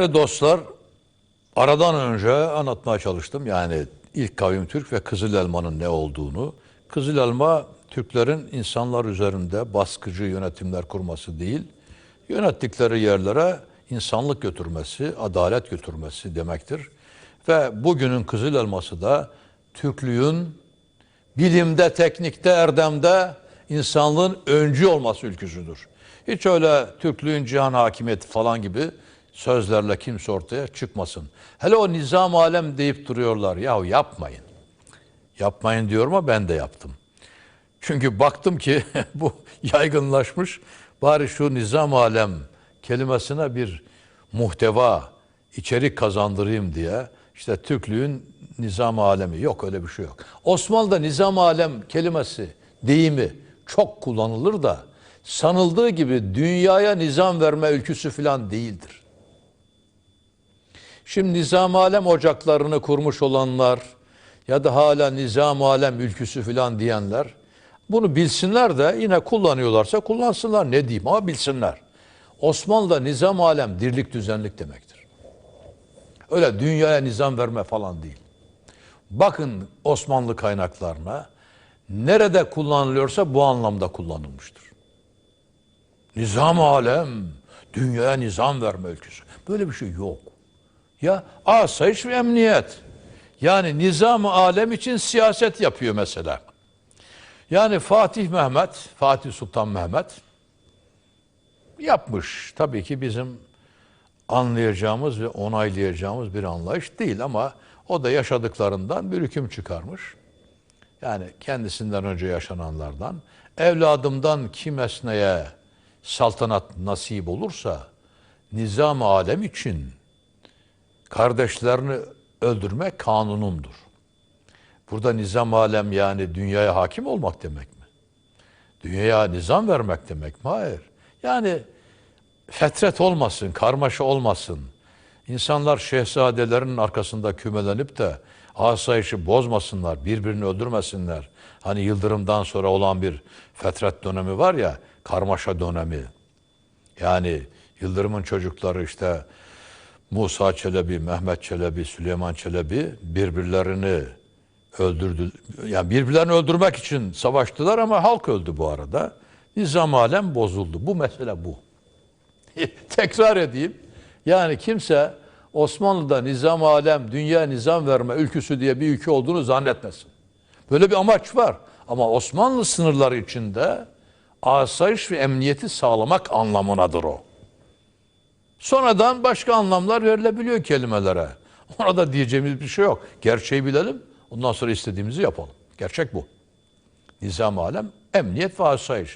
Dostlar, aradan önce anlatmaya çalıştım. Yani ilk kavim Türk ve Kızıl Elma'nın ne olduğunu. Kızıl Elma, Türklerin insanlar üzerinde baskıcı yönetimler kurması değil, yönettikleri yerlere insanlık götürmesi, adalet götürmesi demektir. Ve bugünün Kızıl Elması da Türklüğün bilimde, teknikte, erdemde insanlığın öncü olması ülküsüdür. Hiç öyle Türklüğün cihan hakimiyeti falan gibi sözlerle kimse ortaya çıkmasın. Hele o nizam alem deyip duruyorlar. Yahu yapmayın. Yapmayın diyorum ama ben de yaptım. Çünkü baktım ki bu yaygınlaşmış. Bari şu nizam alem kelimesine bir muhteva, içerik kazandırayım diye işte Türklüğün nizam alemi yok öyle bir şey yok. Osmanlı'da nizam alem kelimesi, deyimi çok kullanılır da sanıldığı gibi dünyaya nizam verme ülküsü falan değildir. Şimdi nizam alem ocaklarını kurmuş olanlar ya da hala nizam alem ülküsü falan diyenler bunu bilsinler de yine kullanıyorlarsa kullansınlar ne diyeyim ama bilsinler. Osmanlı'da nizam alem dirlik düzenlik demektir. Öyle dünyaya nizam verme falan değil. Bakın Osmanlı kaynaklarına nerede kullanılıyorsa bu anlamda kullanılmıştır. Nizam alem, dünyaya nizam verme ülküsü. Böyle bir şey yok. Ya asayiş ve emniyet. Yani nizam alem için siyaset yapıyor mesela. Yani Fatih Mehmet, Fatih Sultan Mehmet yapmış. Tabii ki bizim anlayacağımız ve onaylayacağımız bir anlayış değil ama o da yaşadıklarından bir hüküm çıkarmış. Yani kendisinden önce yaşananlardan evladımdan kim esneye saltanat nasip olursa nizam alem için kardeşlerini öldürmek kanunumdur. Burada nizam alem yani dünyaya hakim olmak demek mi? Dünyaya nizam vermek demek mi? Hayır. Yani fetret olmasın, karmaşa olmasın. İnsanlar şehzadelerin arkasında kümelenip de asayişi bozmasınlar, birbirini öldürmesinler. Hani Yıldırım'dan sonra olan bir fetret dönemi var ya, karmaşa dönemi. Yani Yıldırım'ın çocukları işte Musa Çelebi, Mehmet Çelebi, Süleyman Çelebi birbirlerini öldürdü. Yani birbirlerini öldürmek için savaştılar ama halk öldü bu arada. Nizam alem bozuldu. Bu mesele bu. Tekrar edeyim. Yani kimse Osmanlı'da nizam alem, dünya nizam verme ülküsü diye bir ülke olduğunu zannetmesin. Böyle bir amaç var. Ama Osmanlı sınırları içinde asayiş ve emniyeti sağlamak anlamınadır o. Sonradan başka anlamlar verilebiliyor kelimelere. Ona da diyeceğimiz bir şey yok. Gerçeği bilelim, ondan sonra istediğimizi yapalım. Gerçek bu. Nizam alem, emniyet ve asayiş.